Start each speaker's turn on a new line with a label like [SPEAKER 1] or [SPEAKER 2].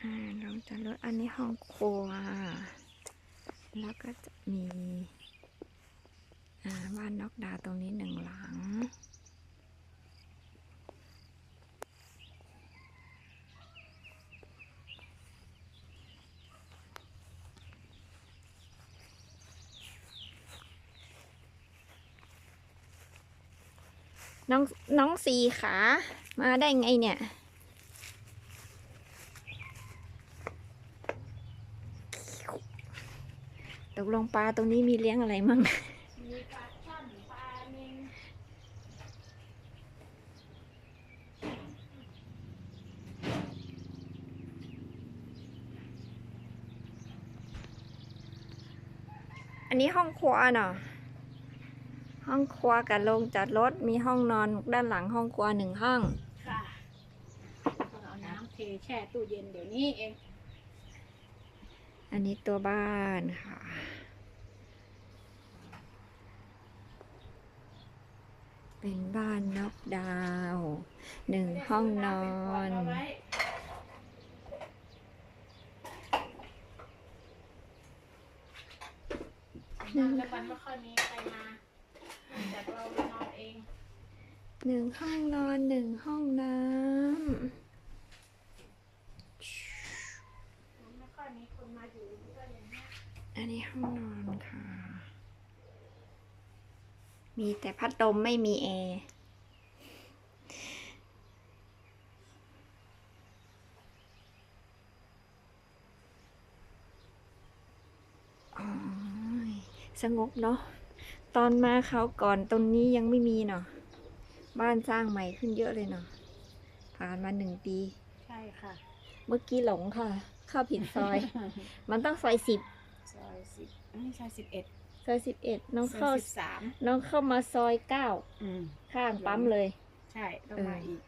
[SPEAKER 1] เรถอันนี้ห้องครัว แล้วก็จะมีอ่าบ้านนอกดาวน์ตรงนี้หนึ่งหลังน้องน้องสีขามาได้ไงเนี่ย ตกลงปลาตรงนี้มีเลี้ยงอะไรมั่ง
[SPEAKER 2] มีปลาช่อนปลาเมง
[SPEAKER 1] อันนี้ห้องครัวเนาะห้องครัวกับโรงจอดรถมีห้องนอนด้านหลังห้องครัวหนึ่งห้อง
[SPEAKER 2] ค่ะเอาน้ำเทแช่ตู้เย็นเดี๋ยวนี้เอง
[SPEAKER 1] อันนี้ตัวบ้านค่ะ เป็นบ้านนอกดาว หนึ่งห้องนอน
[SPEAKER 2] เอาไว้นอนแล้วมันไม่ค่อยมีใครมาจากเรานอนเอง
[SPEAKER 1] หนึ่งห้องนอนหนึ่งห้องน้
[SPEAKER 2] มันไม่ค่อยมีคนมาอยู่มันก็อย่างนี้ยำ
[SPEAKER 1] อันนี้ห้องนอนค่ะ มีแต่พัดลมไม่มีแอร์อ๋อยสงบเนาะ ตอนมาเขาวก่อนตรงนี้ยังไม่มีเนาะ บ้านสร้างใหม่ขึ้นเยอะเลยเนาะ ผ่านมาหนึ่งปี
[SPEAKER 2] ใช่ค่ะ
[SPEAKER 1] เมื่อกี้หลงค่ะ เข้าผิดซอย มันต้องซอยสิบ
[SPEAKER 2] ซอยสิบอันนี้ซอยสิบเอ็ด
[SPEAKER 1] ซอยสิบเอ็ดน้อง
[SPEAKER 2] ซอ
[SPEAKER 1] เข้าย
[SPEAKER 2] สิบสาม
[SPEAKER 1] น้องเข้ามาซอยเก้า
[SPEAKER 2] อืม
[SPEAKER 1] ข้างปั๊มเลย
[SPEAKER 2] ใช่ต้องมาอีก